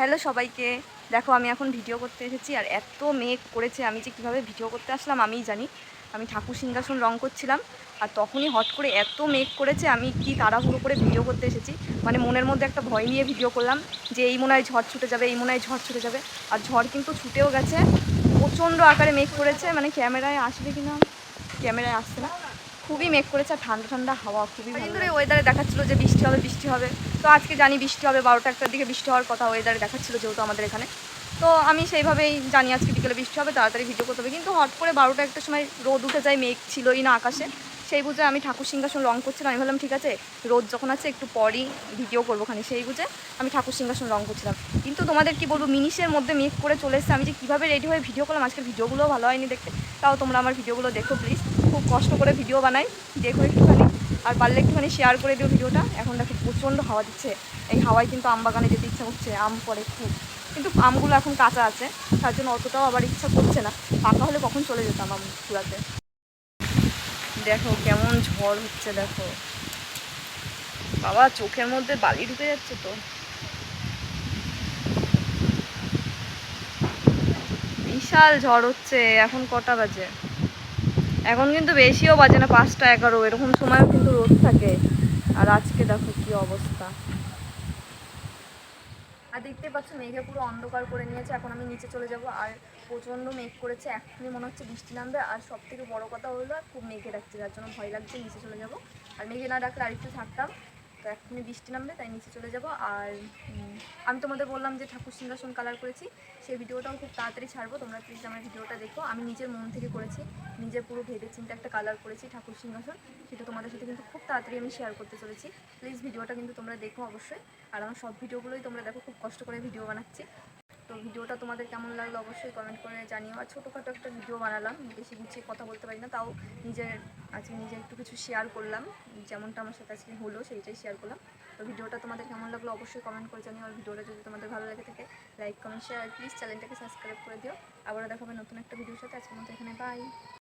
Hello সবাইকে। দেখো, আমি এখন ভিডিও করতে এসেছি আর এত মেঘ করেছে আমি যে কীভাবে ভিডিও করতে আসলাম আমিই জানি। আমি ঠাকুর সিংহাসন রং করছিলাম আর তখনই হট করে এত মেঘ করেছে আমি কি তাড়াহুড়ো করে ভিডিও করতে এসেছি। মানে মনের মধ্যে একটা ভয় নিয়ে ভিডিও করলাম যে এই মনে হয় ঝড় ছুটে যাবে, এই মনে হয় ঝড় ছুটে যাবে। আর ঝড় কিন্তু ছুটেও গেছে। প্রচণ্ড আকারে মেঘ করেছে। মানে ক্যামেরায় আসবে কিনা? ক্যামেরায় আসছে না। খুবই মেঘ করেছে আর ঠান্ডা ঠান্ডা হাওয়া খুবই ভালো ধরে ওয়েদারে দেখাচ্ছিল যে বৃষ্টি হবে বৃষ্টি হবে। তো আজকে জানি বৃষ্টি হবে বারোটা একটার দিকে বৃষ্টি হওয়ার কথা ওয়েদারে দেখাচ্ছিল যেহেতু আমাদের এখানে। তো আমি সেইভাবেই জানি আজকে বিকেলে বৃষ্টি হবে তাড়াতাড়ি ভিডিও করতে হবে। কিন্তু হট করে বারোটা একটা সময় রোদ উঠে যায় মেঘ ছিলই না আকাশে। সেই বুঝে আমি ঠাকুর সিংহাসন রং করছিলাম আমি ভাবলাম ঠিক আছে রোদ যখন আছে একটু পরই ভিডিও করব খানি। সেই বুঝে আমি ঠাকুর সিংহাসন রং করছিলাম। কিন্তু তোমাদের কি বলব মিনিশের মধ্যে মেঘ করে চলে এসেছে। আমি যে কীভাবে রেডি হয়ে ভিডিও করলাম আজকের ভিডিওগুলোও ভালো হয়নি দেখতে। তাও তোমরা আমার ভিডিওগুলো দেখো প্লিজ খুব কষ্ট করে ভিডিও বানাই, দেখো একটুখানি, আর পারলে একটুখানি শেয়ার করে দিও ভিডিওটা। এখন দেখো প্রচণ্ড হাওয়া দিচ্ছে। এই হাওয়ায় কিন্তু আম বাগানে যেতে ইচ্ছা করছে, আম পরে খুব। কিন্তু আমগুলো এখন কাঁচা আছে, তার জন্য অতটাও আবার ইচ্ছা করছে না। পাকা হলে কখন চলে যেতাম আম কুড়াতে দেখো কেমন ঝড় হচ্ছে, দেখো। বাবা, চোখের মধ্যে বালি ঢুকে যাচ্ছে তো। বিশাল ঝড় হচ্ছে, এখন কটা বাজে? এখন কিন্তু বেশিও বাজে না, পাঁচটা এগারো, এরকম সময়ও কিন্তু রোদ থাকে। আর আজকে দেখো কি অবস্থা। আর দেখতে পাচ্ছ, মেঘে পুরো অন্ধকার করে নিয়েছে, এখন আমি নিচে চলে যাব। আর প্রচণ্ড মেঘ করেছে, এখনই মনে হচ্ছে বৃষ্টি নামবে। আর সব থেকে বড়ো কথা হলো খুব মেঘে ডাকছে, যার জন্য ভয় লাগছে, নিচে চলে যাব। আর মেঘে না ডাকলে আরেকটু থাকতাম। তো এখনই বৃষ্টি নামবে, তাই নিচে চলে যাব। আর আমি তোমাদের বললাম যে ঠাকুর সিংহাসন কালার করেছি, সেই ভিডিওটাও খুব তাড়াতাড়ি ছাড়বো। তোমরা প্লিজ আমার ভিডিওটা দেখো। আমি নিজের মন থেকে করেছি, নিজের পুরো ভেবে চিন্তা একটা কালার করেছি ঠাকুর সিংহাসন। সেটা তোমাদের সাথে কিন্তু খুব তাড়াতাড়ি আমি শেয়ার করতে চলেছি। প্লিজ ভিডিওটা কিন্তু তোমরা দেখো অবশ্যই। আর আমার সব ভিডিওগুলোই তোমরা দেখো, খুব কষ্ট করে ভিডিও বানাচ্ছি। তো ভিডিওটা তোমাদের কেমন লাগল অবশ্যই কমেন্ট করে জানিও। আর ছোটোখাটো একটা ভিডিও বানালাম, বেশি গুছিয়ে কথা বলতে পারি না, তাও নিজের, আজকে নিজে একটু কিছু শেয়ার করলাম। যেমনটা আমার সাথে আজকে হলো, সেইটাই শেয়ার করলাম। তো ভিডিওটা তোমাদের কেমন লাগল অবশ্যই কমেন্ট করে জানিও। আর ভিডিওটা যদি তোমাদের ভালো লাগে থাকে লাইক কমেন্ট শেয়ার প্লিজ চ্যানেলটাকে সাবস্ক্রাইব করে দিও। আবারও দেখাবে নতুন একটা ভিডিওর সাথে। আজকের মতো এখানে বাই